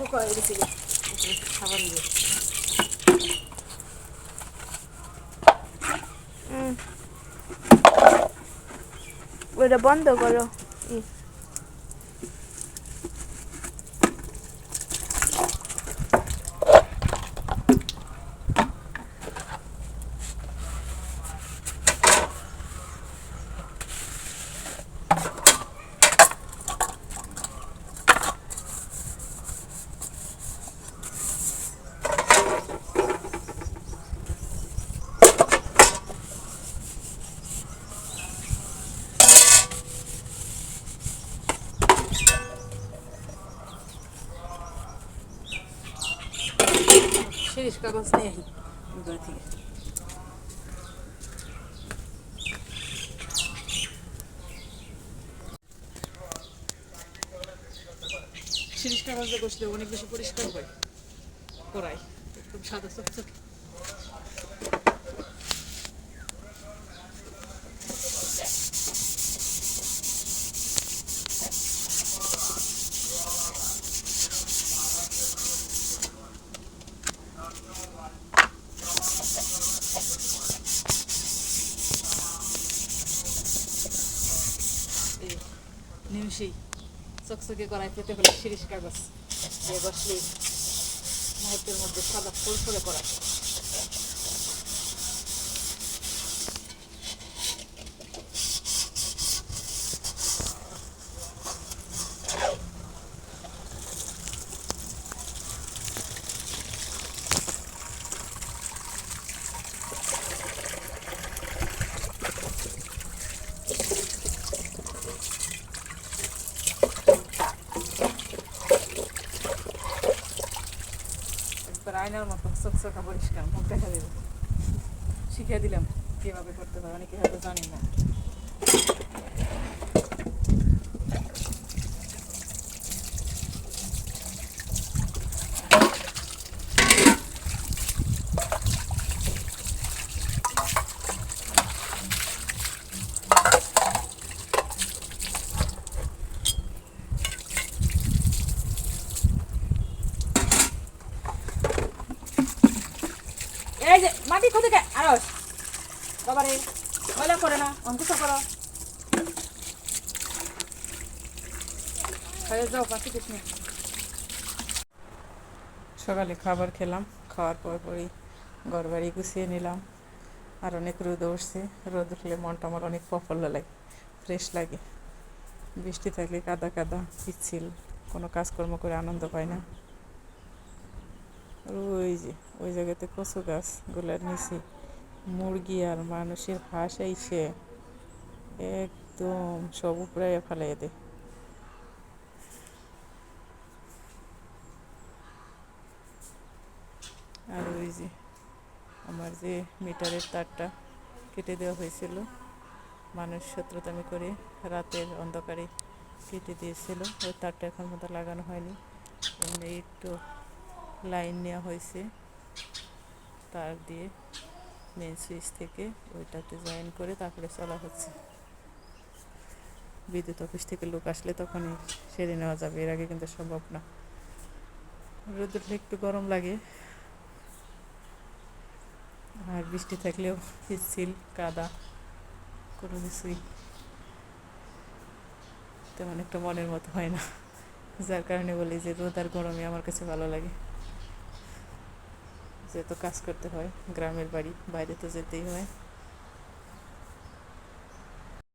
বোকা হয়ে বন্ধ করো। শিরিষ কাগজ নিয়ে আহি ঘর থেকে শিরিষ কাগজ দিয়ে অনেক বেশি পরিষ্কার হয় করাই একদম সাদা চকচকে এই নিমিষেই চকচকে করায় পেতে হলে শিরিষ কাগজ দিয়ে বসলে মুহূর্তের মধ্যে সাদা ফুল ফুলে করা। আয়নার মতো চকচকা পরিষ্কার মুখ দেখা দেবে শিখিয়ে দিলাম কীভাবে করতে হয়, অনেকে হয়তো জানেন না। এই যে, মাটি থেকে আরস বাবারে ময়লা করে না? করো সকালে খাবার খেলাম, খাওয়ার পর পরই ঘর বাড়ি গুছিয়ে নিলাম। আর অনেক রোদ উঠছে। রোদ উঠলে মনটা আমার অনেক প্রফুল্ল লাগে ফ্রেশ লাগে। বৃষ্টি থাকলে কাদা কাদা, পিচ্ছিল। কোনো কাজকর্ম করে আনন্দ পায় না। আর ওই যে, ওই জায়গাতে কচু গাছগুলোর নিচে মুরগি আর মানুষের হাঁস এসে একদম সব উপরে ফেলাই দেয়। আর ওই যে আমার যে মিটারের তারটা কেটে দেওয়া হয়েছিল, মানুষ শত্রুতামি করে রাতের অন্ধকারে কেটে দিয়েছিল, ওই তারটা এখন মতো লাগানো হয়নি। এমনি একটু লাইন নেওয়া হয়েছে। তার দিয়ে মেন সুইচ থেকে ওইটাতে জয়েন করে তারপরে চলা হচ্ছে। বিদ্যুৎ অফিস থেকে লোক আসলে তখনই সেরে নেওয়া যাবে, এর আগে কিন্তু সম্ভব না। রোদ উঠলে একটু গরম লাগে। আর বৃষ্টি থাকলেও পিচ্ছিল কাদা, কোনো কিছুই তেমন একটা মনের মতো হয় না। যার কারণে বলি যে রোদ আর গরমে আমার কাছে ভালো লাগে। যেহেতু কাজ করতে হয় গ্রামের বাড়ি বাইরে তো যেতেই হয়।